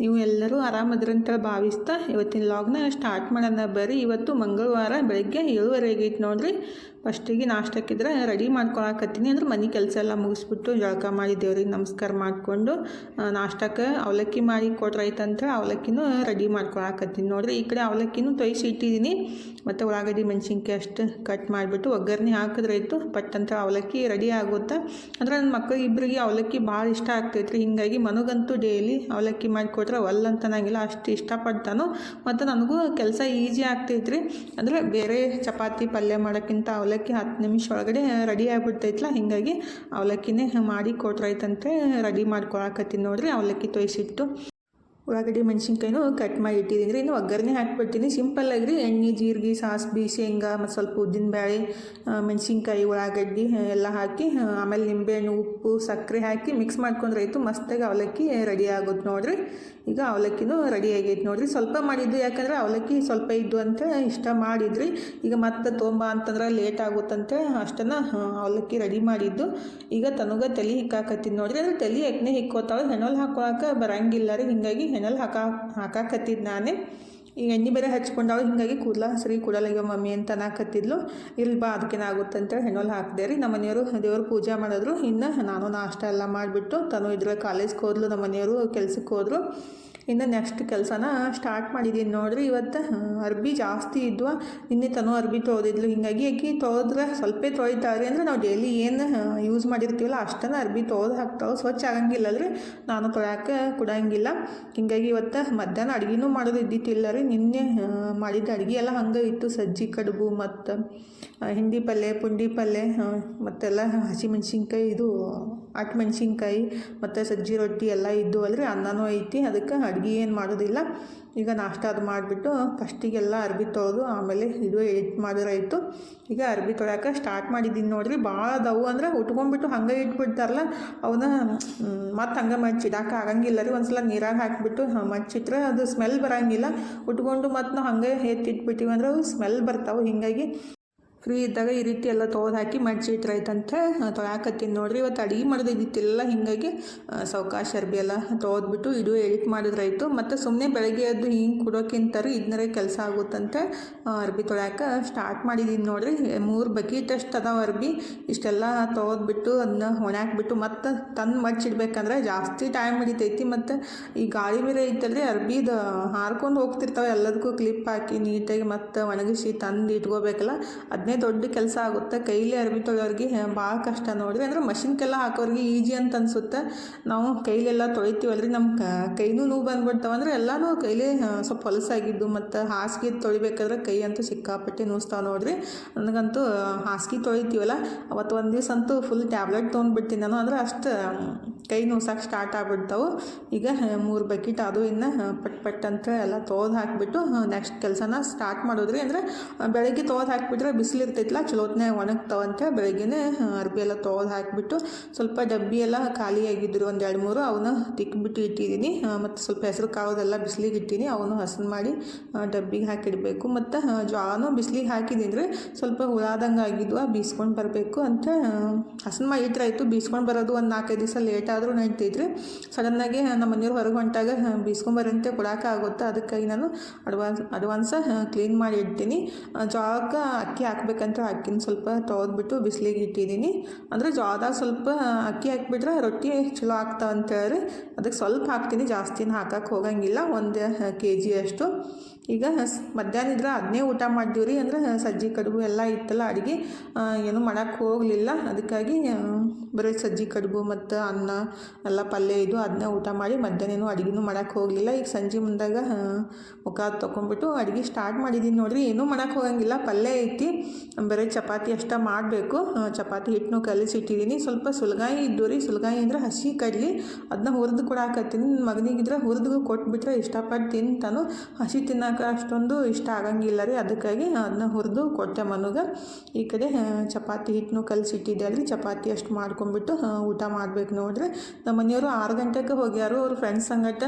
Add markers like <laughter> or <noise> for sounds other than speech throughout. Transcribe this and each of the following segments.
ನೀವು ಎಲ್ಲರೂ ಆರಾಮದ್ರಂತ ಭಾವಿಸ್ತಾ ಇವತ್ತಿನ ಲಾಗ್ನ ಸ್ಟಾರ್ಟ್ ಮಾಡೋಣ ಬರ್ರಿ. ಇವತ್ತು ಮಂಗಳವಾರ ಬೆಳಗ್ಗೆ ಏಳುವರೆಗೆ ಐತೆ ನೋಡ್ರಿ. ಫಸ್ಟಿಗೆ ನಾಷ್ಟಕ್ಕಿದ್ರೆ ರೆಡಿ ಮಾಡ್ಕೊಳಕತ್ತೀನಿ ಅಂದ್ರೆ ಮನೆ ಕೆಲಸ ಎಲ್ಲ ಮುಗಿಸ್ಬಿಟ್ಟು ಜಳಕ ಮಾಡಿ ದೇವ್ರಿಗೆ ನಮಸ್ಕಾರ ಮಾಡಿಕೊಂಡು ನಾಷ್ಟಕ್ಕೆ ಅವಲಕ್ಕಿ ಮಾಡಿ ಕೊಟ್ರೈತಂತ ಅವಲಕ್ಕಿನೂ ರೆಡಿ ಮಾಡ್ಕೊಳಕತ್ತೀನಿ ನೋಡ್ರಿ. ಈ ಕಡೆ ಅವಲಕ್ಕಿನೂ ತೊಯ್ಸಿ ಇಟ್ಟಿದ್ದೀನಿ. ಮತ್ತು ಉಳ್ಳಾಗಡ್ಡಿ ಮೆಣಸಿನ್ಕಾಯಿ ಅಷ್ಟು ಕಟ್ ಮಾಡಿಬಿಟ್ಟು ಒಗ್ಗರಣೆ ಹಾಕಿದ್ರಾಯ್ತು ಪಟ್ ಅಂತ ಅವಲಕ್ಕಿ ರೆಡಿ ಆಗುತ್ತೆ. ಅಂದ್ರೆ ನನ್ನ ಮಕ್ಕಳಿಗೆ ಇಬ್ಬರಿಗೆ ಅವಲಕ್ಕಿ ಭಾಳ ಇಷ್ಟ ಆಗ್ತೈತ್ರಿ. ಹೀಗಾಗಿ ಮನಗಂತೂ ಡೈಲಿ ಅವಲಕ್ಕಿ ಮಾಡಿಕೊಟ್ರೆ ಒಲ್ಲ ಅಂತ ನಂಗಿಲ್ಲ ಅಷ್ಟು ಇಷ್ಟಪಡ್ತಾನು. ಮತ್ತು ನನಗೂ ಕೆಲಸ ಈಸಿ ಆಗ್ತೈತ್ರಿ. ಅಂದರೆ ಬೇರೆ ಚಪಾತಿ ಪಲ್ಯ ಮಾಡೋಕ್ಕಿಂತ ಅವಲಕ್ಕಿ ಹತ್ತು ನಿಮಿಷ ಒಳಗಡೆ ರೆಡಿ ಆಗಿಬಿಡ್ತೈತ್ಲ. ಹೀಗಾಗಿ ಅವಲಕ್ಕಿನೇ ಮಾಡಿ ಕೊಟ್ರೈತಂತೆ ರೆಡಿ ಮಾಡ್ಕೊಳಕತ್ತೀನಿ ನೋಡಿರಿ, ಅವಲಕ್ಕಿ ತೊಯ್ಸಿಟ್ಟು. ಉಳ್ಳಾಗಡ್ಡಿ ಮೆಣಸಿನ್ಕಾಯಿನೂ ಕಟ್ ಮಾಡಿ ಇಟ್ಟಿದ್ದೀನಿ. ರೀ ಇನ್ನು ಒಗ್ಗರಣೆ ಹಾಕ್ಬಿಡ್ತೀನಿ. ಸಿಂಪಲ್ ಆಗಿರಿ ಎಣ್ಣೆ, ಜೀರಿಗೆ, ಸಾಸ್ಬಿ, ಶೇಂಗಾ, ಮತ್ತು ಸ್ವಲ್ಪ ಉದ್ದಿನ ಬೇಳೆ ಮೆಣಸಿನ್ಕಾಯಿ, ಉಳ್ಳಾಗಡ್ಡಿ ಎಲ್ಲ ಹಾಕಿ ಆಮೇಲೆ ನಿಂಬೆಹಣ್ಣು, ಉಪ್ಪು, ಸಕ್ಕರೆ ಹಾಕಿ ಮಿಕ್ಸ್ ಮಾಡ್ಕೊಂಡ್ರೆ ಆಯಿತು ಮಸ್ತಾಗಿ ಅವಲಕ್ಕಿ ರೆಡಿ ಆಗುತ್ತೆ ನೋಡಿರಿ. ಈಗ ಅವಲಕ್ಕಿನೂ ರೆಡಿ ಆಗೈತೆ ನೋಡಿರಿ. ಸ್ವಲ್ಪ ಮಾಡಿದ್ದು ಯಾಕಂದ್ರೆ ಅವಲಕ್ಕಿ ಸ್ವಲ್ಪ ಇದ್ದು ಅಂತ ಇಷ್ಟ ಮಾಡಿದ್ರಿ. ಈಗ ಮತ್ತೆ ತೊಂಬ ಅಂತಂದ್ರೆ ಲೇಟ್ ಆಗುತ್ತಂತೆ ಅಷ್ಟನ್ನು ಅವಲಕ್ಕಿ ರೆಡಿ ಮಾಡಿದ್ದು. ಈಗ ತನಗ ತಲೆ ಹಿಕ್ಕಾಕತ್ತೀನಿ ನೋಡಿರಿ. ಅದು ತಲೆ ಎಕ್ನೆ ಹಿಕ್ಕೋತಾಳೆ ಹೆಣಲ್ ಹಾಕೊಳಕ್ಕೆ ಬರಂಗಿಲ್ಲ ರೀ. ಹಿಂಗಾಗಿ ಹೆಣಲ್ ಹಾಕ ಹಾಕಾಕತ್ತಿದ್ದು ನಾನೇ. ಈಗ ಎಣ್ಣೆ ಬೇರೆ ಹಚ್ಕೊಂಡಾಳು, ಹಿಂಗಾಗಿ ಕೂದಲ ಸರಿ ಕೂಡಲಾಗ್ಯ ಮಮ್ಮಿ ಅಂತ ಅನ್ನಕತ್ತಿದ್ಲು. ಇಲ್ಲಿ ಬಾ ಅದಕ್ಕೇನಾಗುತ್ತೆ ಹೆಣ್ಣೊಲ್ ಹಾಕಿದೆ ರೀ. ನಮ್ಮ ಮನೆಯವರು ದೇವರು ಪೂಜೆ ಮಾಡಿದ್ರು. ಇನ್ನು ನಾನು ನಾಷ್ಟ ಎಲ್ಲ ಮಾಡಿಬಿಟ್ಟು, ತಾನು ಇದ್ರ ಕಾಲೇಜ್ಗೆ ಹೋದ್ಲು ನಮ್ಮ ಮನೆಯವರು ಕೆಲ್ಸಕ್ಕೆ ಹೋದ್ರು. ಇನ್ನು ನೆಕ್ಸ್ಟ್ ಕೆಲಸನ ಸ್ಟಾರ್ಟ್ ಮಾಡಿದ್ದೀನಿ ನೋಡ್ರಿ. ಇವತ್ತು ಅರ್ಬಿ ಜಾಸ್ತಿ ಇದ್ವ. ನಿನ್ನೆ ತನು ಅರ್ಬಿ ತೋದಿದ್ಲು ಹಿಂಗಾಗಿ ಅಕ್ಕಿ ತೊಳೆದ್ರೆ ಸ್ವಲ್ಪ ತೊಳಿತಾವ್ರಿ ಅಂದ್ರೆ ನಾವು ಡೈಲಿ ಏನು ಯೂಸ್ ಮಾಡಿರ್ತೀವಲ್ಲ ಅಷ್ಟನ್ನು ಅರ್ಬಿ ತೊಳೆದು ಹಾಕ್ತಾವೆ. ಸ್ವಚ್ಛ ಆಗಂಗಿಲ್ಲ ರೀ ನಾನು ತೊಳ್ಯಾಕೆ ಕೊಡಂಗಿಲ್ಲ. ಹಿಂಗಾಗಿ ಇವತ್ತು ಮಧ್ಯಾಹ್ನ ಅಡುಗೆನೂ ಮಾಡೋದು ಇದ್ದಿತ್ತಿಲ್ಲ ರೀ. ನಿನ್ನೆ ಮಾಡಿದ ಅಡುಗೆ ಎಲ್ಲ ಹಂಗೆ ಇತ್ತು. ಸಜ್ಜಿ, ಕಡುಬು ಮತ್ತು ಹಿಂಡಿ ಪಲ್ಯ ಪುಂಡಿ ಪಲ್ಯ ಮತ್ತೆಲ್ಲ ಹಸಿಮೆಣ್ಸಿನ್ಕಾಯಿ ಇದು ಮೆಣಸಿನ್ಕಾಯಿ ಮತ್ತು ಸಜ್ಜಿ ರೊಟ್ಟಿ ಎಲ್ಲ ಇದ್ದು ಅಲ್ರಿ ಅನ್ನನೂ ಐತಿ. ಅದಕ್ಕೆ ಅಡುಗೆ ಏನು ಮಾಡೋದಿಲ್ಲ. ಈಗ ನಾಷ್ಟ ಅದು ಮಾಡಿಬಿಟ್ಟು ಫಸ್ಟಿಗೆಲ್ಲ ಅರ್ಬಿ ತೊಳೆದು ಆಮೇಲೆ ಇದು ಎಡಿಟ್ ಮಾಡಿದ್ರಾಯಿತು ಈಗ ಅರ್ಬಿ ತೊಳ್ಯಾಕೆ ಸ್ಟಾರ್ಟ್ ಮಾಡಿದ್ದೀನಿ ನೋಡಿರಿ. ಭಾಳ ಅದಾವು ಅಂದ್ರೆ ಉಟ್ಕೊಂಡ್ಬಿಟ್ಟು ಹಂಗೆ ಇಟ್ಬಿಡ್ತಾರಲ್ಲ, ಅವನ್ನ ಮತ್ತು ಹಂಗೆ ಮಚ್ಚಿಡಕ್ಕೆ ಆಗಂಗಿಲ್ಲ ರೀ. ಒಂದ್ಸಲ ನೀರಾಗ ಹಾಕಿಬಿಟ್ಟು ಮಚ್ಚಿಟ್ರೆ ಅದು ಸ್ಮೆಲ್ ಬರಂಗಿಲ್ಲ. ಉಟ್ಕೊಂಡು ಮತ್ತು ನಾವು ಹಂಗೆ ಎತ್ತಿಟ್ಬಿಟ್ಟಿವಿ ಅಂದ್ರೆ ಅವು ಸ್ಮೆಲ್ ಬರ್ತಾವೆ. ಹಿಂಗಾಗಿ ಫ್ರೀ ಇದ್ದಾಗ ಈ ರೀತಿ ಎಲ್ಲ ತೊಳೆದು ಹಾಕಿ ಮಡ್ಚಿಟ್ರೈತಂತ ತೊಗೊಳಕತ್ತೀನಿ ನೋಡ್ರಿ. ಇವತ್ತು ಅಡುಗೆ ಮಾಡೋದು ಇದ್ದಿತ್ತಿಲ್ಲ ಹಿಂಗಾಗಿ ಸಾವ್ಕಾಶ ಅರ್ಬಿ ಎಲ್ಲ ತೊಳೆದ್ಬಿಟ್ಟು ಇದು ಎಡಿಟ್ ಮಾಡಿದ್ರಾಯ್ತು. ಮತ್ತು ಸುಮ್ಮನೆ ಬೆಳಗ್ಗೆ ಅದು ಹಿಂಗೆ ಕೊಡೋಕ್ಕಿಂತ ರೀ ಇದನ್ನರೇ ಕೆಲಸ ಆಗುತ್ತಂತೆ. ಅರ್ಬಿ ತೊಳ್ಯಾಕ ಸ್ಟಾರ್ಟ್ ಮಾಡಿದ್ದೀನಿ ನೋಡ್ರಿ. ಮೂರು ಬಕೀಟ್ ಅಷ್ಟು ಅದಾವ ಅರ್ಬಿ. ಇಷ್ಟೆಲ್ಲ ತೊಗೊದ್ಬಿಟ್ಟು ಅದನ್ನ ಒಣಾಕ್ಬಿಟ್ಟು ಮತ್ತು ತಂದು ಮಡ್ಚಿಡ್ಬೇಕಂದ್ರೆ ಜಾಸ್ತಿ ಟೈಮ್ ಹಿಡಿತೈತಿ. ಮತ್ತು ಈ ಗಾಳಿ ಬೇರೆ ಐತಲ್ರಿ ಅರ್ಬಿದು ಹಾರ್ಕೊಂಡು ಹೋಗ್ತಿರ್ತಾವೆ ಎಲ್ಲದಕ್ಕೂ ಕ್ಲಿಪ್ ಹಾಕಿ ನೀಟಾಗಿ ಮತ್ತು ಒಣಗಿಸಿ ತಂದು ಇಟ್ಕೋಬೇಕಲ್ಲ ಅದನ್ನೇ ದೊಡ್ಡ ಕೆಲಸ ಆಗುತ್ತೆ, ಕೈಲಿ ಅರ್ಬಿ ತೊಳೆಯೋರಿಗೆ ಭಾಳ ಕಷ್ಟ ನೋಡ್ರಿ ಅಂದ್ರೆ ಮಷಿನ್ಗೆಲ್ಲ ಹಾಕೋರಿಗೆ ಈಜಿ ಅಂತ ಅನ್ಸುತ್ತೆ. ನಾವು ಕೈಲೆಲ್ಲ ತೊಳಿತೀವಲ್ರಿ ನಮ್ಮ ಕೈನೂ ನೋವು ಬಂದ್ಬಿಡ್ತಾವಂದ್ರೆ ಎಲ್ಲನೂ ಕೈಲೇ ಸ್ವಲ್ಪ ಹೊಲಸಾಗಿದ್ದು ಮತ್ತು ಹಾಸಿಗೆ ತೊಳಿಬೇಕಾದ್ರೆ ಕೈ ಅಂತೂ ಸಿಕ್ಕಾಪಟ್ಟೆ ನೋಸ್ತಾವೆ ನೋಡಿರಿ. ನನಗಂತೂ ಹಾಸಿಗೆ ತೊಳಿತೀವಲ್ಲ, ಅವತ್ತು ಒಂದು ದಿವಸ ಅಂತೂ ಫುಲ್ ಟ್ಯಾಬ್ಲೆಟ್ ತೊಗೊಂಡ್ಬಿಡ್ತೀನಿ ನಾನು. ಅಂದ್ರೆ ಅಷ್ಟು ಕೈ ನೋಸಕ್ಕೆ ಸ್ಟಾರ್ಟ್ ಆಗ್ಬಿಡ್ತಾವೆ. ಈಗ ಮೂರು ಬಕೆಟ್ ಅದು ಇನ್ನು ಪಟ್ ಪಟ್ ಅಂತ ಎಲ್ಲ ತೊಳೆದು ಹಾಕಿಬಿಟ್ಟು ನೆಕ್ಸ್ಟ್ ಕೆಲಸನ ಸ್ಟಾರ್ಟ್ ಮಾಡೋದ್ರಿ. ಅಂದರೆ ಬೆಳಗ್ಗೆ ತೊಳೆದು ಹಾಕಿಬಿಟ್ರೆ ಬಿಸಿಲು ಇರ್ತೈತಲ್ಲ ಚಲೋತ್ನೇ ಒಣಗ್ತಾವಂತ ಬೆಳಗ್ಗೆನೇ ಅರ್ಬಿ ಎಲ್ಲ ತೊಳೆದು ಹಾಕಿಬಿಟ್ಟು, ಸ್ವಲ್ಪ ಡಬ್ಬಿ ಎಲ್ಲ ಖಾಲಿ ಆಗಿದ್ರು, ಒಂದು ಎರಡು ಮೂರು ಅವನ್ನ ತಿಕ್ಬಿಟ್ಟು ಇಟ್ಟಿದ್ದೀನಿ ಮತ್ತು ಸ್ವಲ್ಪ ಹೆಸರು ಕಾಳದೆಲ್ಲ ಬಿಸಿಲಿಗೆ ಇಟ್ಟೀನಿ, ಅವನು ಹಸನ್ ಮಾಡಿ ಡಬ್ಬಿಗೆ ಹಾಕಿಡಬೇಕು. ಮತ್ತು ಜೋಳನೂ ಬಿಸಿಲಿಗೆ ಹಾಕಿದ್ದೀನಿ ರೀ ಸ್ವಲ್ಪ ಹುಳಾದಂಗೆ ಆಗಿದ್ವು, ಬೀಸ್ಕೊಂಡು ಬರಬೇಕು ಅಂತ ಹಸನ್ ಮಾಡಿ ಇಟ್ರಾಯ್ತು ಬೀಸ್ಕೊಂಡು ಬರೋದು ಒಂದು ನಾಲ್ಕೈದು ದಿವಸ ಲೇಟ್ ಆದರೂ ನಡೀತೈತ್ರಿ ಸಡನ್ನಾಗಿ ನಮ್ಮ ಮನೆಯವ್ರು ಹೊರಗೆ ಹೊಂಟಾಗ ಬೀಸ್ಕೊಂಬರಂತೆ ಕೊಡೋಕೆ ಆಗುತ್ತೆ? ಅದಕ್ಕಾಗಿ ನಾನು ಅಡ್ವಾನ್ಸ್, ಅಡ್ವಾನ್ಸ ಕ್ಲೀನ್ ಮಾಡಿ ಇಡ್ತೀನಿ ಜೋಳಕ್ಕೆ ಅಕ್ಕಿ ಹಾಕ್ಬೇಕಂತ ಅಕ್ಕಿನ ಸ್ವಲ್ಪ ತೊಳೆದ್ಬಿಟ್ಟು ಬಿಸಿಲಿಗೆ ಇಟ್ಟಿದ್ದೀನಿ. ಅಂದರೆ ಜೋಳದಾಗ ಸ್ವಲ್ಪ ಅಕ್ಕಿ ಹಾಕಿಬಿಟ್ರೆ ರೊಟ್ಟಿ ಚಲೋ ಆಗ್ತಾವ ಅಂತ ಹೇಳಿ ಅದಕ್ಕೆ ಸ್ವಲ್ಪ ಹಾಕ್ತೀನಿ, ಜಾಸ್ತಿನ ಹಾಕಕ್ಕೆ ಹೋಗಂಗಿಲ್ಲ, ಒಂದು ಕೆ ಜಿ ಅಷ್ಟು. ಈಗ ಮಧ್ಯಾಹ್ನ ಇದ್ರೆ ಅದನ್ನೇ ಊಟ ಮಾಡ್ತೀವಿ ರೀ ಅಂದ್ರೆ ಸಜ್ಜಿ ಕಡುಬು ಎಲ್ಲ ಇತ್ತಲ್ಲ ಅಡುಗೆ ಏನು ಮಾಡೋಕ್ಕೆ ಹೋಗಲಿಲ್ಲ. ಅದಕ್ಕಾಗಿ ಬರೀ ಸಜ್ಜಿ ಕಡುಬು ಮತ್ತು ಅನ್ನ ಎಲ್ಲ ಪಲ್ಯ ಇದು ಅದನ್ನೇ ಊಟ ಮಾಡಿ ಮಧ್ಯಾಹ್ನ ಏನು ಅಡುಗೆನೂ ಮಾಡೋಕ್ಕೆ ಹೋಗಲಿಲ್ಲ. ಈಗ ಸಂಜೆ ಮುಂದಾಗ ಮುಖ ತೊಗೊಂಬಿಟ್ಟು ಅಡುಗೆ ಸ್ಟಾರ್ಟ್ ಮಾಡಿದ್ದೀನಿ ನೋಡಿರಿ. ಏನೂ ಮಾಡೋಕ್ಕೆ ಹೋಗಂಗಿಲ್ಲ. ಪಲ್ಯ ಐತಿ. ಬರೀ ಚಪಾತಿ ಅಷ್ಟೇ ಮಾಡಬೇಕು. ಚಪಾತಿ ಹಿಟ್ಟನ್ನು ಕಲಿಸಿಟ್ಟಿದ್ದೀನಿ ಸ್ವಲ್ಪ ಸುಲಗಾಯಿ ಇದ್ದು ರೀ. ಸುಲಗಾಯಿ ಅಂದರೆ ಹಸಿ ಕಡ್ಲಿ. ಅದನ್ನ ಹುರಿದು ಕೊಡಾಕತ್ತೀನಿ ನನ್ನ ಮಗನಿಗಿದ್ರೆ ಹುರಿದು ಕೊಟ್ಬಿಟ್ರೆ ಇಷ್ಟಪಟ್ಟು ತಿಂತಾನು. ಹಸಿ ತಿನ್ನೋಕೆ ಅಷ್ಟೊಂದು ಇಷ್ಟ ಆಗಂಗಿಲ್ಲ ರೀ. ಅದಕ್ಕಾಗಿ ಅದನ್ನ ಹುರಿದು ಕೊಟ್ಟೆ ಮನುಗ. ಈ ಕಡೆ ಚಪಾತಿ ಹಿಟ್ಟನ್ನು ಕಲಿಸಿಟ್ಟಿದ್ದೆ ಅಲ್ರಿ. ಚಪಾತಿ ಅಷ್ಟು ಮಾಡ್ಕೊಂಡ್ಬಿಟ್ಟು ಊಟ ಮಾಡ್ಬೇಕು ನೋಡ್ರಿ. ನಮ್ಮ ಮನೆಯವರು ಆರು ಗಂಟೆಗೆ ಹೋಗ್ಯಾರು. ಅವ್ರ ಫ್ರೆಂಡ್ಸ್ ಸಂಗಟ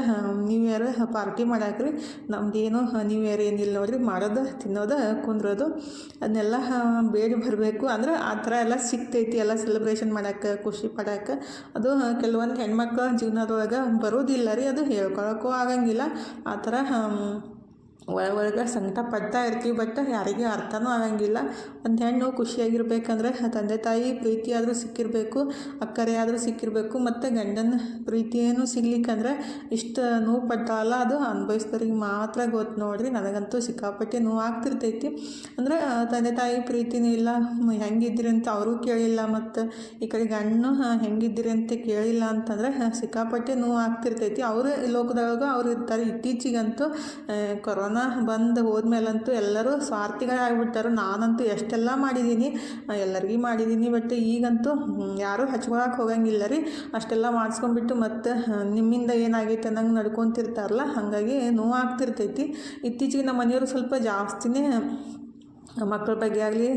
ನ್ಯೂ ಇಯರ್ ಪಾರ್ಟಿ ಮಾಡಾಕ್ರಿ. ನಮ್ದೇನು ನ್ಯೂ ಇಯರ್ ಏನಿಲ್ಲ ನೋಡ್ರಿ. ಮಾಡೋದು, ತಿನ್ನೋದು, ಕುಂದ್ರೋದು, ಅದನ್ನೆಲ್ಲ ಬೇಡಿ ಬರಬೇಕು. ಅಂದ್ರೆ ಆ ಥರ ಎಲ್ಲ ಸಿಗ್ತೈತಿ. ಎಲ್ಲ ಸೆಲೆಬ್ರೇಷನ್ ಮಾಡಕ್ಕೆ ಖುಷಿ ಪಡಕ್ಕೆ ಅದು ಕೆಲವೊಂದು ಹೆಣ್ಮಕ್ಳ ಜೀವನದೊಳಗೆ ಬರೋದಿಲ್ಲ ರೀ. ಅದು ಹೇಳ್ಕೊಳಕ್ಕೂ ಆಗಂಗಿಲ್ಲ. ಆ ಥರ ಒಳ ಒಳಗೆ ಸಂಕಟ ಪಡ್ತಾ ಇರ್ತೀವಿ ಬಟ್ ಯಾರಿಗೆ ಅರ್ಥನೂ ಆಗಂಗಿಲ್ಲ. ಒಂದು ಹೆಣ್ಣು ಖುಷಿಯಾಗಿರ್ಬೇಕಂದ್ರೆ ತಂದೆ ತಾಯಿ ಪ್ರೀತಿಯಾದರೂ ಸಿಕ್ಕಿರಬೇಕು ಅಕ್ಕರೆ ಆದರೂ ಸಿಕ್ಕಿರಬೇಕು ಮತ್ತು ಗಂಡನ ಪ್ರೀತಿಯೇನು ಸಿಗ್ಲಿಕ್ಕಂದ್ರೆ ಇಷ್ಟು ನೋವು ಪಡ್ತಾವಲ್ಲ ಅದು ಅನುಭವಿಸ್ದವ್ರಿಗೆ ಮಾತ್ರ ಗೊತ್ತು ನೋಡ್ರಿ ನನಗಂತೂ ಸಿಕ್ಕಾಪಟ್ಟೆ ನೋವು ಆಗ್ತಿರ್ತೈತಿ. ಅಂದ್ರೆ ತಂದೆ ತಾಯಿ ಪ್ರೀತಿನೂ ಇಲ್ಲ ಹೆಂಗಿದ್ದೀರಿ ಅಂತ ಅವರೂ ಕೇಳಿಲ್ಲ ಮತ್ತು ಈ ಕಡೆ ಗಂಡನು ಹೆಂಗಿದ್ದೀರಿ ಅಂತ ಕೇಳಿಲ್ಲ ಅಂತಂದರೆ ಸಿಕ್ಕಾಪಟ್ಟೆ ನೋವು ಆಗ್ತಿರ್ತೈತಿ. ಅವರು ಲೋಕದೊಳಗೆ ಅವ್ರು ಇರ್ತಾರೆ. ಇತ್ತೀಚಿಗಂತೂ ಆ, ಕೊರೋನಾ ಬಂದು ಹೋದ್ಮೇಲಂತೂ ಎಲ್ಲರೂ ಸ್ವಾರ್ಥಿಗಳಾಗ್ಬಿಟ್ಟಾರು. ನಾನಂತೂ ಎಷ್ಟೆಲ್ಲ ಮಾಡಿದ್ದೀನಿ ಎಲ್ಲರಿಗೂ ಮಾಡಿದ್ದೀನಿ ಬಟ್ ಈಗಂತೂ ಯಾರೂ ಹಚ್ಕೊಳಕ್ಕೆ ಹೋಗಂಗಿಲ್ಲ ರೀ. ಅಷ್ಟೆಲ್ಲ ಮಾಡಿಸ್ಕೊಂಡ್ಬಿಟ್ಟು ಮತ್ತು ನಿಮ್ಮಿಂದ ಏನಾಗೈತೆ ಅನ್ನಂಗೆ ನಡ್ಕೊತಿರ್ತಾರಲ್ಲ, ಹಾಗಾಗಿ ನೋವು ಆಗ್ತಿರ್ತೈತಿ ಇತ್ತೀಚೆಗೆ ನಮ್ಮ ಮನೆಯವರು ಸ್ವಲ್ಪ ಜಾಸ್ತಿನೇ ಮಕ್ಕಳ ಬಗ್ಗೆ ಆಗಲಿ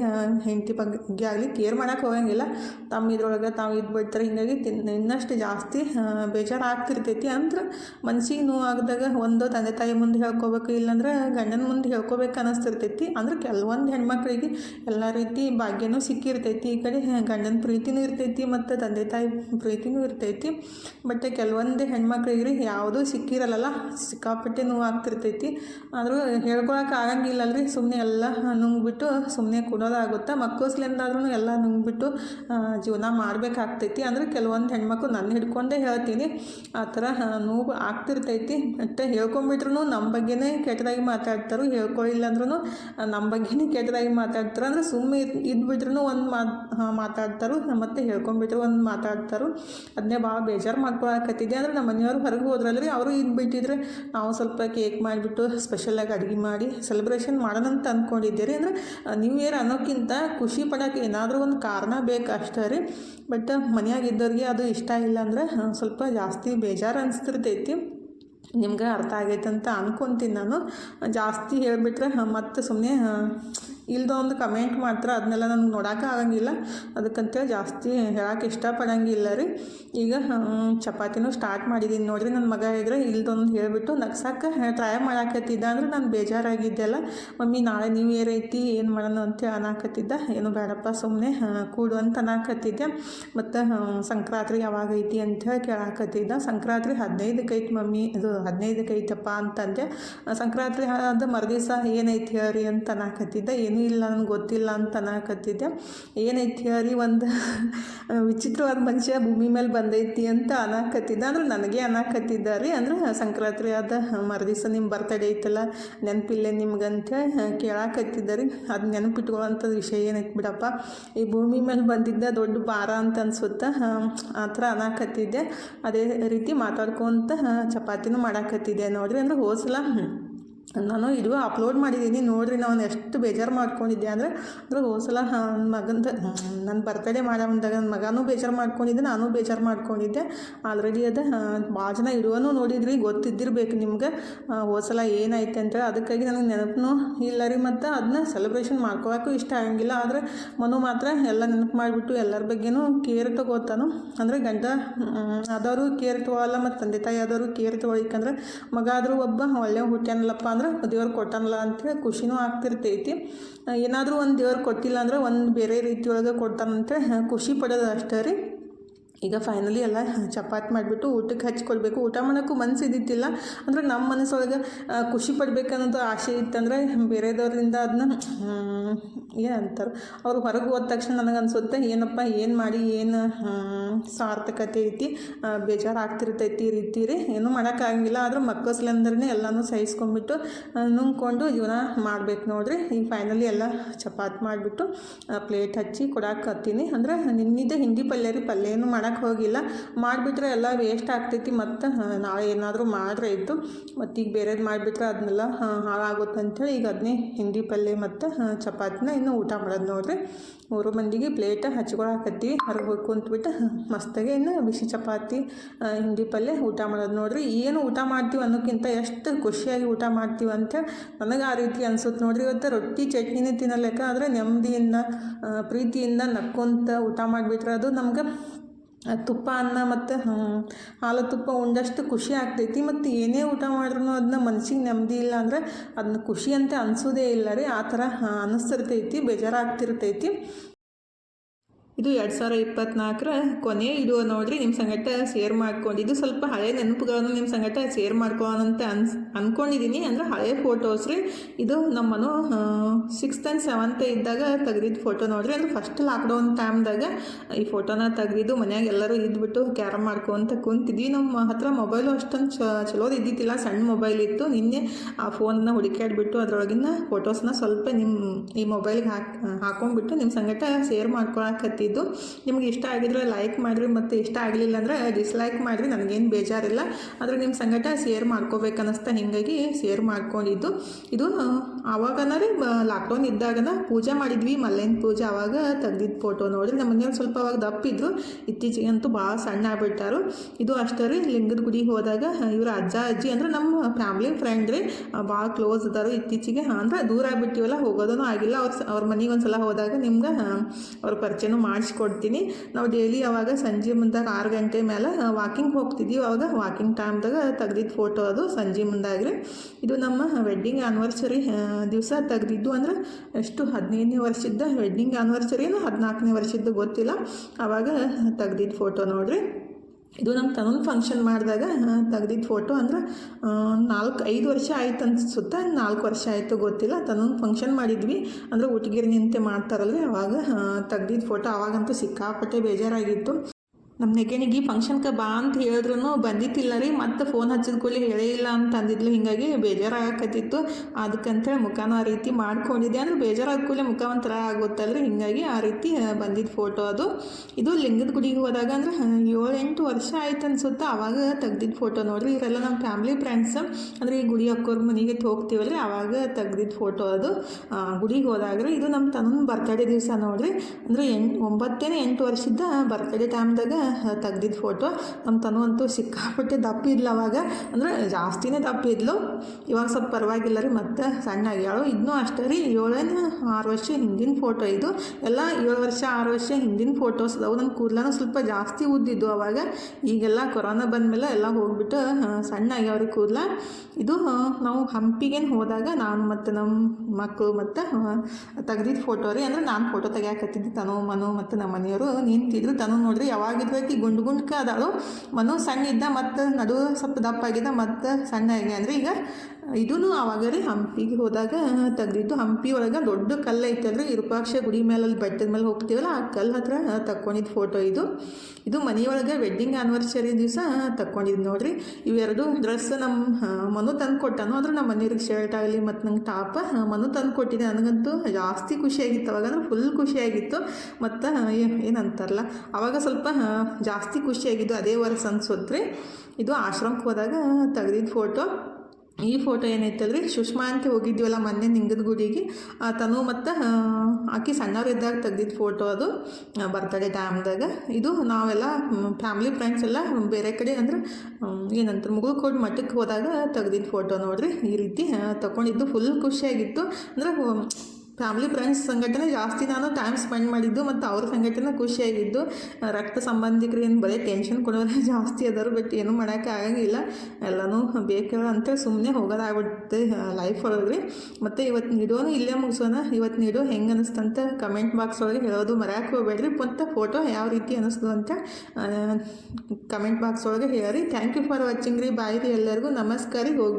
ಹೆಂಡತಿ ಬಗ್ಗೆ ಆಗಲಿ ಕೇರ್ ಮಾಡೋಕ್ಕೆ ಹೋಗಂಗಿಲ್ಲ. ತಮ್ಮ ಇದ್ರೊಳಗೆ ತಾವು ಇದು ಬಿಡ್ತಾರೆ, ಹಿಂಗಾಗಿ ಇನ್ನಷ್ಟು ಜಾಸ್ತಿ ಬೇಜಾರು ಆಗ್ತಿರ್ತೈತಿ. ಅಂದ್ರೆ ಮನ್ಸಿಗೆ ನೋವು ಆಗದಾಗ ಒಂದು ತಂದೆ ತಾಯಿ ಮುಂದೆ ಹೇಳ್ಕೊಬೇಕು, ಇಲ್ಲಾಂದ್ರೆ ಗಂಡನ ಮುಂದೆ ಹೇಳ್ಕೊಬೇಕು ಅನ್ನಿಸ್ತಿರ್ತೈತಿ ಅಂದ್ರೆ ಕೆಲವೊಂದು ಹೆಣ್ಮಕ್ಳಿಗೆ ಎಲ್ಲ ರೀತಿ ಭಾಗ್ಯನೂ ಸಿಕ್ಕಿರ್ತೈತಿ. ಈ ಕಡೆ ಗಂಡನ ಪ್ರೀತಿನೂ ಇರ್ತೈತಿ ಮತ್ತು ತಂದೆ ತಾಯಿ ಪ್ರೀತಿನೂ ಇರ್ತೈತಿ. ಬಟ್ ಕೆಲವೊಂದು ಹೆಣ್ಮಕ್ಳಿಗೆ ಯಾವುದೂ ಸಿಕ್ಕಿರಲ್ಲ ಸಿಕ್ಕಾಪಟ್ಟೆ ನೋವು ಆಗ್ತಿರ್ತೈತಿ ಆದರೂ ಹೇಳ್ಕೊಳಕ್ಕೆ ಆಗಂಗಿಲ್ಲಲ್ರಿ ಸುಮ್ಮನೆ ಎಲ್ಲ ನುಂಗ್ಬಿಟ್ಟು ಸುಮ್ಮನೆ ಕೊಡೋದಾಗುತ್ತೆ ಮಕ್ಕಳಿಂದಾದ್ರೂ ಎಲ್ಲ ನುಂಗ್ಬಿಟ್ಟು ಜೀವನ ಮಾಡಬೇಕಾಗ್ತೈತಿ. ಅಂದ್ರೆ ಕೆಲವೊಂದು ಹೆಣ್ಮಕ್ಳು ನನ್ನ ಹಿಡ್ಕೊಂಡೇ ಹೇಳ್ತೀನಿ. ಆ ಥರ ನೋವು ಆಗ್ತಿರ್ತೈತಿ. ಮತ್ತು ಹೇಳ್ಕೊಂಬಿಟ್ರು ನಮ್ಮ ಬಗ್ಗೆನೇ ಕೆಟ್ಟದಾಗಿ ಮಾತಾಡ್ತಾರೆ. ಹೇಳ್ಕೊಳ್ಳಿಲ್ಲ ಅಂದ್ರೂ ನಮ್ಮ ಬಗ್ಗೆನೇ ಕೆಟ್ಟದಾಗಿ ಮಾತಾಡ್ತಾರೆ. ಅಂದರೆ ಸುಮ್ಮನೆ ಇದ್ಬಿಟ್ರು ಒಂದು ಮಾತು ಮಾತಾಡ್ತಾರೆ. ಮತ್ತು ಹೇಳ್ಕೊಂಬಿಟ್ರು ಒಂದು ಮಾತಾಡ್ತಾರೆ. ಅದನ್ನೇ ಭಾಳ ಬೇಜಾರು ಮಾಡ್ಕೊಳಕತ್ತಿದ್ದೆ. ಅಂದ್ರೆ ನಮ್ಮ ಮನೆಯವ್ರು ಹೊರಗೆ ಹೋದ್ರಲ್ರಿ, ಅವರು ಇದು ಬಿಟ್ಟಿದ್ರೆ ನಾವು ಸ್ವಲ್ಪ ಕೇಕ್ ಮಾಡಿಬಿಟ್ಟು ಸ್ಪೆಷಲಾಗಿ ಅಡುಗೆ ಮಾಡಿ ಸೆಲೆಬ್ರೇಷನ್ ಮಾಡೋಣ ಅಂತ ಅಂದ್ಕೊಂಡಿದ್ದೆ ರೀ ಅಂದ್ರೆ ನ್ಯೂ ಇಯರ್ ಅನ್ನೋಕ್ಕಿಂತ ಖುಷಿ ಪಡೋಕ್ಕೆ ಏನಾದರೂ ಒಂದು ಕಾರಣ ಬೇಕು ಅಷ್ಟೇ ರೀ. ಬಟ್ ಮನೆಯಾಗಿದ್ದವ್ರಿಗೆ ಅದು ಇಷ್ಟ ಇಲ್ಲ ಅಂದ್ರೆ ಸ್ವಲ್ಪ ಜಾಸ್ತಿ ಬೇಜಾರು ಅನಿಸ್ತಿರ್ತೈತಿ. ನಿಮ್ಗೆ ಅರ್ಥ ಆಗೈತೆ ಅಂತ ಅನ್ಕೊತೀನಿ ನಾನು. ಜಾಸ್ತಿ ಹೇಳಿಬಿಟ್ರೆ ಮತ್ತೆ ಸುಮ್ಮನೆ ಇಲ್ದೋ ಒಂದು ಕಮೆಂಟ್ ಮಾತ್ರ ಅದನ್ನೆಲ್ಲ ನನಗೆ ನೋಡೋಕೆ ಆಗಂಗಿಲ್ಲ. ಅದಕ್ಕಂತೇಳಿ ಜಾಸ್ತಿ ಹೇಳಕ್ಕೆ ಇಷ್ಟಪಡಂಗಿಲ್ಲ ರೀ. ಈಗ ಚಪಾತಿನೂ ಸ್ಟಾರ್ಟ್ ಮಾಡಿದ್ದೀನಿ ನೋಡಿರಿ. ನನ್ನ ಮಗ ಇದ್ರೆ ಇಲ್ದೊಂದು ಹೇಳಿಬಿಟ್ಟು ನಗ್ಸಕ್ಕೆ ಟ್ರೈ ಮಾಡಾಕತ್ತಿದ್ದ ಅಂದ್ರೆ ನಾನು ಬೇಜಾರಾಗಿದ್ದೆಲ್ಲ. ಮಮ್ಮಿ, ನಾಳೆ ನೀವು ಏನೈತಿ ಏನು ಮಾಡೋಣ ಅಂತೇಳಿ ಅನ್ನಕತ್ತಿದ್ದ ಏನು ಬೇಡಪ್ಪ ಸುಮ್ಮನೆ ಕೂಡು ಅಂತ ಅನ್ನಕತ್ತಿದ್ದೆ ಮತ್ತು ಸಂಕ್ರಾಂತಿ ಯಾವಾಗ ಐತಿ ಅಂಥೇಳಿ ಕೇಳಾಕತ್ತಿದ್ದ. ಸಂಕ್ರಾಂತಿ ಹದಿನೈದಕ್ಕೆ ಐತಿ ಮಮ್ಮಿ. ಅದು ಹದಿನೈದಕ್ಕೆ ಐತಪ್ಪ ಅಂತಂದೆ. ಸಂಕ್ರಾಂತಿ ಅದು ಮರುದಿವ್ಸ ಏನೈತಿ ಹೇಳ್ರಿ ಅಂತ ಅನ್ನಕತ್ತಿದ್ದ ಏನೂ ಇಲ್ಲ, ನನಗೆ ಗೊತ್ತಿಲ್ಲ ಅಂತ ಅನ್ನಕತ್ತಿದ್ದೆ ಏನೈತಿ ರೀ ಒಂದು <laughs> ವಿಚಿತ್ರವಾದ ಮನುಷ್ಯ ಭೂಮಿ ಮೇಲೆ ಬಂದೈತಿ ಅಂತ ಅನ್ನಕತ್ತಿದ್ದ ಅಂದ್ರೆ ನನಗೆ ಅನ್ನಕತ್ತಿದ್ದ ರೀ. ಅಂದ್ರೆ ಸಂಕ್ರಾಂತಿ ಆದ ಮರುದಿವಸ ನಿಮ್ಮ ಬರ್ತಡೇ ಐತಲ್ಲ, ನೆನಪಿಲ್ಲ ನಿಮ್ಗಂತ ಕೇಳಾಕತ್ತಿದ್ದ ರೀ. ಅದು ನೆನಪಿಟ್ಕೊಳ್ಳೋಂಥದ್ದು ವಿಷಯ ಏನೈತಿ ಬಿಡಪ್ಪ. ಈ ಭೂಮಿ ಮೇಲೆ ಬಂದಿದ್ದ ದೊಡ್ಡ ಭಾರ ಅಂತ ಅನ್ಸುತ್ತೆ, ಆ ಥರ ಅನ್ನಕತ್ತಿದ್ದೆ ಅದೇ ರೀತಿ ಮಾತಾಡ್ಕೊತ ಚಪಾತಿನೂ ಮಾಡಾಕತ್ತಿದ್ದೆ ನೋಡ್ರಿ. ಅಂದ್ರೆ ಹೋದ್ಸಲ ನಾನು ಇದು ಅಪ್ಲೋಡ್ ಮಾಡಿದ್ದೀನಿ. ನೋಡ್ರಿ, ನಾನು ಎಷ್ಟು ಬೇಜಾರು ಮಾಡ್ಕೊಂಡಿದ್ದೆ ಅಂದರೆ, ಅಂದ್ರೆ ಹೋದ್ಸಲ ನನ್ನ ಮಗಂದ ನನ್ನ ಬರ್ತಡೇ ಮಾಡೋ ಮುಂದಾಗ ನನ್ನ ಮಗನೂ ಬೇಜಾರು ಮಾಡ್ಕೊಂಡಿದ್ದೆ, ನಾನು ಬೇಜಾರು ಮಾಡ್ಕೊಂಡಿದ್ದೆ. ಆಲ್ರೆಡಿ ಅದು ಭಾಳ ಜನ ಇಡುವನು ನೋಡಿದ್ರಿ, ಗೊತ್ತಿದ್ದಿರ್ಬೇಕು ನಿಮ್ಗೆ. ಹೋದ್ಸಲ ಏನೈತೆ ಅಂತೇಳಿ ಅದಕ್ಕಾಗಿ ನನಗೆ ನೆನಪು ಇಲ್ಲ ರೀ ಮತ್ತು ಅದನ್ನ ಸೆಲೆಬ್ರೇಷನ್ ಮಾಡ್ಕೋಬೇಕು ಇಷ್ಟ ಆಗಂಗಿಲ್ಲ. ಆದರೆ ಮನು ಮಾತ್ರ ಎಲ್ಲ ನೆನಪು ಮಾಡಿಬಿಟ್ಟು ಎಲ್ಲರ ಬಗ್ಗೆನೂ ಕೇರ್ ತಗೋತಾನು. ಅಂದರೆ ಗಂಡ ಆದವರು ಕೇರ್ ತಗೋಲ್ಲ ಮತ್ತು ತಂದೆ ತಾಯಿ ಆದವರು ಕೇರ್ ತಗೊಳಿಕಂದ್ರೆ ಮಗ ಆದರೂ ಒಬ್ಬ ಒಳ್ಳೆ ಹುಟ್ಟ್ಯಾನಲ್ಲಪ್ಪ ಅಂದ್ರೆ ದೇವ್ರು ಕೊಟ್ಟನಲ್ಲ ಅಂತೇಳಿ ಖುಷಿನೂ ಆಗ್ತಿರ್ತೈತಿ. ಏನಾದರೂ ಒಂದು ದೇವ್ರು ಕೊಟ್ಟಿಲ್ಲ ಅಂದ್ರೆ ಒಂದು ಬೇರೆ ರೀತಿಯೊಳಗೆ ಕೊಡ್ತಾನಂತೇಳಿ ಖುಷಿ ಪಡೋದು ಅಷ್ಟೇ ರೀ. ಈಗ ಫೈನಲಿ ಎಲ್ಲ ಚಪಾತಿ ಮಾಡಿಬಿಟ್ಟು ಊಟಕ್ಕೆ ಹಚ್ಕೊಳ್ಬೇಕು. ಊಟ ಮಾಡೋಕ್ಕೂ ಮನಸ್ಸು ಇದ್ದಿದ್ದಿಲ್ಲ ಅಂದ್ರೆ ನಮ್ಮ ಮನಸ್ಸೊಳಗೆ ಖುಷಿ ಪಡ್ಬೇಕನ್ನೋದು ಆಸೆ ಇತ್ತಂದರೆ ಬೇರೆದವ್ರಿಂದ ಅದನ್ನ ಏನು ಅಂತಾರೆ ಅವ್ರು ಹೊರಗೆ ಹೋದ ತಕ್ಷಣ ನನಗೆ ಅನ್ಸುತ್ತೆ ಏನಪ್ಪ, ಏನು ಮಾಡಿ, ಏನು ಸಾರ್ಥಕತೆ ಐತಿ? ಬೇಜಾರು ಆಗ್ತಿರ್ತೈತಿ ಈ ರೀತಿ ರೀ. ಏನೂ ಮಾಡೋಕ್ಕಾಗಂಗಿಲ್ಲ ಆದ್ರೆ ಮಕ್ಕಸ್ಲಂದ್ರೆ ಎಲ್ಲನೂ ಸಹಿಸ್ಕೊಂಡ್ಬಿಟ್ಟು ನುಂಗ್ಕೊಂಡು ಜೀವನ ಮಾಡ್ಬೇಕು ನೋಡ್ರಿ. ಈಗ ಫೈನಲಿ ಎಲ್ಲ ಚಪಾತಿ ಮಾಡಿಬಿಟ್ಟು ಪ್ಲೇಟ್ ಹಚ್ಚಿ ಕೊಡಾಕತ್ತೀನಿ ಅಂದ್ರೆ ನಿನ್ನಿದ್ದೆ ಹಿಂದಿ ಪಲ್ಯ ರೀ. ಪಲ್ಯ ಏನು ಮಾಡೋಕ್ಕೆ ಹೋಗಿಲ್ಲ. ಮಾಡಿಬಿಟ್ರೆ ಎಲ್ಲ ವೇಸ್ಟ್ ಆಗ್ತೈತಿ ಮತ್ತು ನಾಳೆ ಏನಾದರೂ ಮಾಡ್ರೆ ಇತ್ತು ಮತ್ತು ಈಗ ಬೇರೆದು ಮಾಡಿಬಿಟ್ರೆ ಅದನ್ನೆಲ್ಲ ಹಾಳಾಗುತ್ತೆ ಅಂಥೇಳಿ ಈಗ ಅದನ್ನೇ ಹಿಂದಿ ಪಲ್ಯ ಮತ್ತು ಚಪಾತಿನ ಇನ್ನು ಊಟ ಮಾಡೋದು ನೋಡ್ರಿ. ಮೂರು ಮಂದಿಗೆ ಪ್ಲೇಟ್ ಹಚ್ಕೊಳಕತ್ತೀವಿ ಹೊರಗೆ ಹೋಗಿ ಕುಂತ್ಬಿಟ್ಟು ಮಸ್ತಾಗೆ ಇನ್ನು ಬಿಸಿ ಚಪಾತಿ ಹಿಂಡಿ ಪಲ್ಯ ಊಟ ಮಾಡೋದು ನೋಡ್ರಿ. ಏನು ಊಟ ಮಾಡ್ತೀವಿ ಅನ್ನೋಕ್ಕಿಂತ ಎಷ್ಟು ಖುಷಿಯಾಗಿ ಊಟ ಮಾಡ್ತೀವಿ ಅಂತ ನನಗೆ ಆ ರೀತಿ ಅನ್ಸುತ್ತೆ ನೋಡ್ರಿ. ಇವತ್ತು ರೊಟ್ಟಿ ಚಟ್ನಿನೇ ತಿನ್ನಲೇಕ ಆದರೆ ನೆಮ್ಮದಿಯಿಂದ ಪ್ರೀತಿಯಿಂದ ನಕ್ಕೊಂತ ಊಟ ಮಾಡಿಬಿಟ್ರೆ ಅದು ನಮ್ಗೆ ತುಪ್ಪ ಅನ್ನ ಮತ್ತು ಹಾಲು ತುಪ್ಪ ಉಂಡಷ್ಟು ಖುಷಿ ಆಗ್ತೈತಿ. ಮತ್ತು ಏನೇ ಊಟ ಮಾಡಿದ್ರೂ ಅದನ್ನ ಮನ್ಸಿಗೆ ನೆಮ್ಮದಿ ಇಲ್ಲ ಅಂದರೆ ಅದನ್ನ ಖುಷಿ ಅಂತ ಅನಿಸೋದೇ ಇಲ್ಲ ರೀ. ಆ ಥರ ಅನ್ನಿಸ್ತಿರ್ತೈತಿ ಬೇಜಾರಾಗ್ತಿರ್ತೈತಿ. ಇದು ಎರಡು ಸಾವಿರ ಇಪ್ಪತ್ನಾಲ್ಕರ ಕೊನೆಯ ವಿಡಿಯೋ ನೋಡ್ರಿ ನಿಮ್ಮ ಸಂಗಟ ಶೇರ್ ಇದು ಸ್ವಲ್ಪ ಹಳೆ ನೆನಪುಗಳನ್ನು ನಿಮ್ಮ ಸಂಗಟ ಶೇರ್ ಮಾಡ್ಕೊಳ್ಳೋಣಂತ ಅನ್ಸ್ ಅಂದ್ಕೊಂಡಿದ್ದೀನಿ ಅಂದರೆ ಹಳೆ ಫೋಟೋಸ್ ರೀ. ಇದು ನಮ್ಮನು ಸಿಕ್ಸ್ತ್ ಆ್ಯಂಡ್ ಸೆವೆಂತ್ ಇದ್ದಾಗ ತೆಗೆದಿದ್ದ ಫೋಟೋ ನೋಡ್ರಿ. ಅಂದರೆ ಫಸ್ಟ್ ಲಾಕ್ಡೌನ್ ಟೈಮ್ದಾಗ ಈ ಫೋಟೋನ ತೆಗೆದಿದ್ದು ಮನ್ಯಾಗ ಎಲ್ಲರೂ ಇದ್ಬಿಟ್ಟು ಕ್ಯಾರಮ್ ಮಾಡ್ಕೊಂತ ಕುಂತಿದ್ವಿ. ನಮ್ಮ ಹತ್ರ ಮೊಬೈಲು ಅಷ್ಟೊಂದು ಚಲೋದು ಇದ್ದಿದ್ದಿಲ್ಲ. ಸಣ್ಣ ಮೊಬೈಲ್ ಇತ್ತು. ನಿನ್ನೆ ಆ ಫೋನ್ನ ಹುಡುಕಾಡ್ಬಿಟ್ಟು ಅದರೊಳಗಿನ ಫೋಟೋಸ್ನ ಸ್ವಲ್ಪ ನಿಮ್ಮ ಈ ಮೊಬೈಲ್ಗೆ ಹಾಕಿ, ಹಾಕೊಂಡ್ಬಿಟ್ಟು ನಿಮ್ಮ ಸಂಗಟ ಶೇರ್ ಮಾಡ್ಕೊಳಕತ್ತಿ ಇದು ನಿಮ್ಗೆ ಇಷ್ಟ ಆಗಿದ್ರೆ ಲೈಕ್ ಮಾಡಿರಿ, ಮತ್ತು ಇಷ್ಟ ಆಗಲಿಲ್ಲ ಅಂದರೆ ಡಿಸ್ಲೈಕ್ ಮಾಡಿರಿ, ನನಗೇನು ಬೇಜಾರಿಲ್ಲ. ಆದರೆ ನಿಮ್ಮ ಸಂಗಟ ಶೇರ್ ಮಾಡ್ಕೋಬೇಕನ್ನಿಸ್ತಾ ಹಿಂಗಾಗಿ ಶೇರ್ ಮಾಡ್ಕೊಂಡಿದ್ದು. ಇದು ಆವಾಗನ ರೀ ಲಾಕ್ಡೌನ್ ಇದ್ದಾಗನ ಪೂಜೆ ಮಾಡಿದ್ವಿ, ಮಲ್ಲೇನ ಪೂಜೆ ಆವಾಗ ತೆಗ್ದಿದ್ದು ಫೋಟೋ ನೋಡಿರಿ. ನಮ್ಮ ಸ್ವಲ್ಪ ಅವಾಗ ದಪ್ಪಿದ್ರು ಇತ್ತೀಚೆಗೆ ಅಂತೂ ಭಾಳ ಸಣ್ಣ ಆಗ್ಬಿಟ್ಟಾರು. ಇದು ಅಷ್ಟೇ ರೀ, ಲಿಂಗದ ಗುಡಿಗೆ ಹೋದಾಗ ಇವ್ರ ಅಜ್ಜ, ಅಜ್ಜಿ ಅಂದ್ರೆ ನಮ್ಮ ಫ್ಯಾಮ್ಲಿ ಫ್ರೆಂಡ್ ರೀ ಭಾಳ ಕ್ಲೋಸ್ ಇದ್ದಾರೆ ಇತ್ತೀಚೆಗೆ. ಅಂದ್ರೆ ದೂರ ಆಗ್ಬಿಟ್ಟಿವಲ್ಲ ಹೋಗೋದೂ ಆಗಿಲ್ಲ. ಅವ್ರ ಅವ್ರ ಮನೆಗೆ ಒಂದು ಸಲ ಹೋದಾಗ ನಿಮ್ಗೆ ಅವ್ರ ಪರಿಚಯನೂ ಮಾಡಿಸ್ಕೊಡ್ತೀನಿ. ನಾವು ಡೈಲಿ ಅವಾಗ ಸಂಜೆ ಮುಂದಾಗ ಆರು ಗಂಟೆ ಮೇಲೆ ವಾಕಿಂಗ್ ಹೋಗ್ತಿದ್ದೀವಿ ಅವಾಗ ವಾಕಿಂಗ್ ಟೈಮ್ದಾಗ ತೆಗ್ದಿದ್ದು ಫೋಟೋ ಅದು ಸಂಜೆ ಮುಂದಾಗ್ರಿ. ಇದು ನಮ್ಮ ವೆಡ್ಡಿಂಗ್ ಆ್ಯನಿವರ್ಸರಿ ದಿವಸ ತೆಗೆದಿದ್ದು ಅಂದ್ರೆ ಎಷ್ಟು ಹದಿನೈದನೇ ವರ್ಷದ ವೆಡ್ಡಿಂಗ್ ಏನು ಹದಿನಾಲ್ಕನೇ ವರ್ಷದ್ದು ಗೊತ್ತಿಲ್ಲ. ಆವಾಗ ತೆಗ್ದಿದ್ದು ಫೋಟೋ ನೋಡಿರಿ. ಇದು ನಮ್ಮ ತನ್ನೊಂದು ಫಂಕ್ಷನ್ ಮಾಡಿದಾಗ ತೆಗ್ದಿದ್ದು ಫೋಟೋ ಅಂದ್ರೆ ನಾಲ್ಕು, ಐದು ವರ್ಷ ಆಯ್ತು ಅನ್ಸುತ್ತೆ? ನಾಲ್ಕು ವರ್ಷ ಆಯಿತು ಗೊತ್ತಿಲ್ಲ. ತನ್ನೊಂದು ಫಂಕ್ಷನ್ ಮಾಡಿದ್ವಿ. ಅಂದರೆ ಉಟ್ಗಿರಿ ನಿಂತೆ ಮಾಡ್ತಾರಲ್ರಿ. ಅವಾಗ ತೆಗ್ದಿದ್ದು ಫೋಟೋ ಅವಾಗಂತೂ ಸಿಕ್ಕಾಪಟ್ಟೆ ಬೇಜಾರಾಗಿತ್ತು. ನಮ್ಮ ನೆಗೆನಿಗೆ ಫಂಕ್ಷನ್ಗೆ ಬಾ ಅಂತ ಹೇಳಿದ್ರು ಬಂದಿತ್ತಿಲ್ಲ ರೀ, ಮತ್ತೆ ಫೋನ್ ಹಚ್ಚಿದ ಕೂಡಲೇ ಹೇಳೇ ಇಲ್ಲ ಅಂತ ಅಂದಿದ್ಲು. ಹೀಗಾಗಿ ಬೇಜಾರಾಗಕತ್ತಿತ್ತು. ಅದಕ್ಕಂತೇಳಿ ಮುಖಾನ ಆ ರೀತಿ ಮಾಡ್ಕೊಂಡಿದ್ದೆ ಅಂದ್ರೆ ಬೇಜಾರಾದ ಕೂಡಲೇ ಮುಖ ಒಂಥರ ಆಗುತ್ತಲ್ರಿ. ಹೀಗಾಗಿ ಆ ರೀತಿ ಬಂದಿದ್ದ ಫೋಟೋ ಅದು. ಇದು ಲಿಂಗದ ಗುಡಿಗೆ ಹೋದಾಗ ಅಂದ್ರೆ ಏಳು ಎಂಟು ವರ್ಷ ಆಯ್ತು ಅನ್ಸುತ್ತೆ. ಅವಾಗ ತೆಗ್ದಿದ್ದ ಫೋಟೋ ನೋಡ್ರಿ. ಇವರೆಲ್ಲ ನಮ್ಮ ಫ್ಯಾಮಿಲಿ ಫ್ರೆಂಡ್ಸ್ ಅಂದರೆ ಈ ಗುಡಿ ಅಕ್ಕೋರ್ ಮನೆಗೆ ಹೋಗ್ತೀವಲ್ರಿ ಅವಾಗ ತೆಗ್ದಿದ್ದ ಫೋಟೋ ಅದು. ಗುಡಿಗೆ ಹೋದಾಗ ಇದು ನಮ್ಮ ತನ್ನ ಬರ್ತಡೇ ದಿವಸ ನೋಡ್ರಿ. ಅಂದ್ರೆ ಎಂಟು ಒಂಬತ್ತೇನೆ ಎಂಟು ವರ್ಷದ ಬರ್ತಡೇ ಟೈಮ್ದಾಗ ತೆಗ್ದಿದ್ದು ಫೋಟೋ ನಮ್ಮ ತನು ಅಂತೂ ಸಿಕ್ಕಾಪಟ್ಟೆ ದಪ್ಪ ಇದ್ಲು ಅವಾಗ. ಅಂದರೆ ಜಾಸ್ತಿನೇ ದಪ್ಪ ಇದ್ಲು. ಇವಾಗ ಸ್ವಲ್ಪ ಪರವಾಗಿಲ್ಲ ರೀ, ಮತ್ತೆ ಸಣ್ಣ ಆಗ್ಯಾಳು ಇನ್ನೂ ಅಷ್ಟೇ ರೀ, ಏಳೇನು ಆರು ವರ್ಷ ಹಿಂದಿನ ಫೋಟೋ ಇದು. ಎಲ್ಲ ಏಳು ವರ್ಷ, ಆರು ವರ್ಷ ಹಿಂದಿನ ಫೋಟೋಸ್ ಅದಾವು. ನನ್ನ ಕೂದಲೂ ಸ್ವಲ್ಪ ಜಾಸ್ತಿ ಉದ್ದಿದ್ದು ಅವಾಗ. ಈಗೆಲ್ಲ ಕೊರೋನಾ ಬಂದಮೇಲೆ ಎಲ್ಲ ಹೋಗ್ಬಿಟ್ಟು ಸಣ್ಣ ಆಗ್ಯಾವ್ರಿ ಕೂದಲ. ಇದು ನಾವು ಹಂಪಿಗೇನು ಹೋದಾಗ ನಾನು ಮತ್ತು ನಮ್ಮ ಮಕ್ಕಳು ಮತ್ತು ತೆಗ್ದಿದ್ದು ಫೋಟೋ ರೀ. ಅಂದರೆ ನಾನು ಫೋಟೋ ತೆಗಿಯಾಕತ್ತಿದ್ದೆ ತನು, ಮನು ಮತ್ತು ನಮ್ಮ ಮನೆಯವರು. ನಿಂತಿದ್ರು ತನು ನೋಡ್ರಿ ಯಾವಾಗಿದ್ರು ಆಕಿ ಗುಂಡು ಗುಂಡ್ಕೆ ಅದಾಳು. ಮನು ಸಣ್ಣ ಇದ್ದ ಮತ್ತು ನಡು ಸ್ವಲ್ಪ ದಪ್ಪ ಆಗಿದ್ದ ಮತ್ತು ಸಣ್ಣ ಆಗಿ ಅಂದರೆ ಈಗ ಇದೂ ಆವಾಗ ರೀ ಹಂಪಿಗೆ ಹೋದಾಗ ತೆಗ್ದಿದ್ದು, ಹಂಪಿ ಒಳಗೆ ದೊಡ್ಡ ಕಲ್ಲು ಐತಲ್ರಿ ವಿರೂಪಾಕ್ಷ ಗುಡಿ ಮೇಲೆ ಅಲ್ಲಿ ಬೆಟ್ಟದ ಮೇಲೆ ಹೋಗ್ತೀವಲ್ಲ, ಆ ಕಲ್ಲು ಹತ್ರ ತಕ್ಕೊಂಡಿದ್ದು ಫೋಟೋ ಇದು. ಇದು ಮನೆಯೊಳಗೆ ವೆಡ್ಡಿಂಗ್ ಆ್ಯನಿವರ್ಸರಿ ದಿವಸ ತಕ್ಕೊಂಡಿದ್ದು ನೋಡಿರಿ. ಇವೆರಡು ಡ್ರೆಸ್ ನಮ್ಮ ಮನು ತಂದು ಕೊಟ್ಟನು ಅಂದ್ರೆ ನಮ್ಮ ಮನೆಯವ್ರಿಗೆ ಶರ್ಟ್ ಆಗಲಿ ಮತ್ತು ನಂಗೆ ಟಾಪ ಮನು ತಂದು ಕೊಟ್ಟಿದ್ದೆ ನನಗಂತೂ ಜಾಸ್ತಿ ಖುಷಿಯಾಗಿತ್ತು ಅವಾಗ ಅಂದ್ರೆ ಫುಲ್ ಖುಷಿಯಾಗಿತ್ತು ಮತ್ತು ಏನಂತಾರಲ್ಲ, ಅವಾಗ ಸ್ವಲ್ಪ ಜಾಸ್ತಿ ಖುಷಿಯಾಗಿದ್ದು ಅದೇ ವರ್ಷ ರೀ ಇದು ಆಶ್ರಮಕ್ಕೆ ಹೋದಾಗ ತೆಗ್ದಿದ್ದು ಫೋಟೋ ಈ ಫೋಟೋ ಏನೈತಲ್ರಿ ಸುಷ್ಮಾ ಅಂತ ಹೋಗಿದ್ವಲ್ಲ ಮೊನ್ನೆ ನಿಂಗದ ಗುಡಿಗೆ. ತನು ಮತ್ತು ಆಕಿ ಸಣ್ಣವರಿದ್ದಾಗ ತೆಗ್ದಿದ್ದ ಫೋಟೋ ಅದು ಬರ್ತಡೇ ಟೈಮ್ದಾಗ ಇದು ನಾವೆಲ್ಲ ಫ್ಯಾಮಿಲಿ ಫ್ರೆಂಡ್ಸ್ ಎಲ್ಲ ಬೇರೆ ಕಡೆ ಅಂದ್ರೆ ಏನಂತಾರೆ, ಮುಗುಳ್ಕೋಡ್ ಮಠಕ್ಕೆ ಹೋದಾಗ ತೆಗ್ದಿದ್ದ ಫೋಟೋ ನೋಡ್ರಿ. ಈ ರೀತಿ ತಗೊಂಡಿದ್ದು ಫುಲ್ ಖುಷಿಯಾಗಿತ್ತು. ಅಂದ್ರೆ ಫ್ಯಾಮ್ಲಿ ಫ್ರೆಂಡ್ಸ್ ಸಂಘಟನೆ ಜಾಸ್ತಿ ನಾನು ಟೈಮ್ ಸ್ಪೆಂಡ್ ಮಾಡಿದ್ದು ಮತ್ತು ಅವ್ರ ಸಂಘಟನೆ ಖುಷಿಯಾಗಿದ್ದು ರಕ್ತ ಸಂಬಂಧಿಕರು ಏನು ಬರೀ ಟೆನ್ಷನ್ ಕೊಡೋರೆ <laughs> ಜಾಸ್ತಿ ಅದಾರು ಬಟ್ ಏನೂ ಮಾಡೋಕೆ ಆಗಂಗಿಲ್ಲ. ಎಲ್ಲನೂ ಬೇಕಲ್ಲ ಅಂತ ಸುಮ್ಮನೆ ಹೋಗೋದಾಗ್ಬಿಡುತ್ತೆ ಲೈಫ್ ಒಳಗೆ ಮತ್ತು ಇವತ್ತು ನೀಡೋನು ಇಲ್ಲೇ ಮುಗಿಸೋಣ. ಇವತ್ತು ನೀಡೋ ಹೆಂಗೆ ಅನಿಸ್ತಂತ ಕಮೆಂಟ್ ಬಾಕ್ಸ್ ಒಳಗೆ ಹೇಳೋದು ಮರ್ಯಾಕೆ ಹೋಗ್ಬೇಡ್ರಿ. ಮತ್ತು ಫೋಟೋ ಯಾವ ರೀತಿ ಅನ್ನಿಸ್ತು ಅಂತ ಕಮೆಂಟ್ ಬಾಕ್ಸ್ ಒಳಗೆ ಹೇಳಿ. ಥ್ಯಾಂಕ್ ಯು ಫಾರ್ ವಾಚಿಂಗ್ ರೀ. ಬಾಯ್ ರೀ ಎಲ್ಲರಿಗೂ. ನಮಸ್ಕಾರ ಹೋಗಿ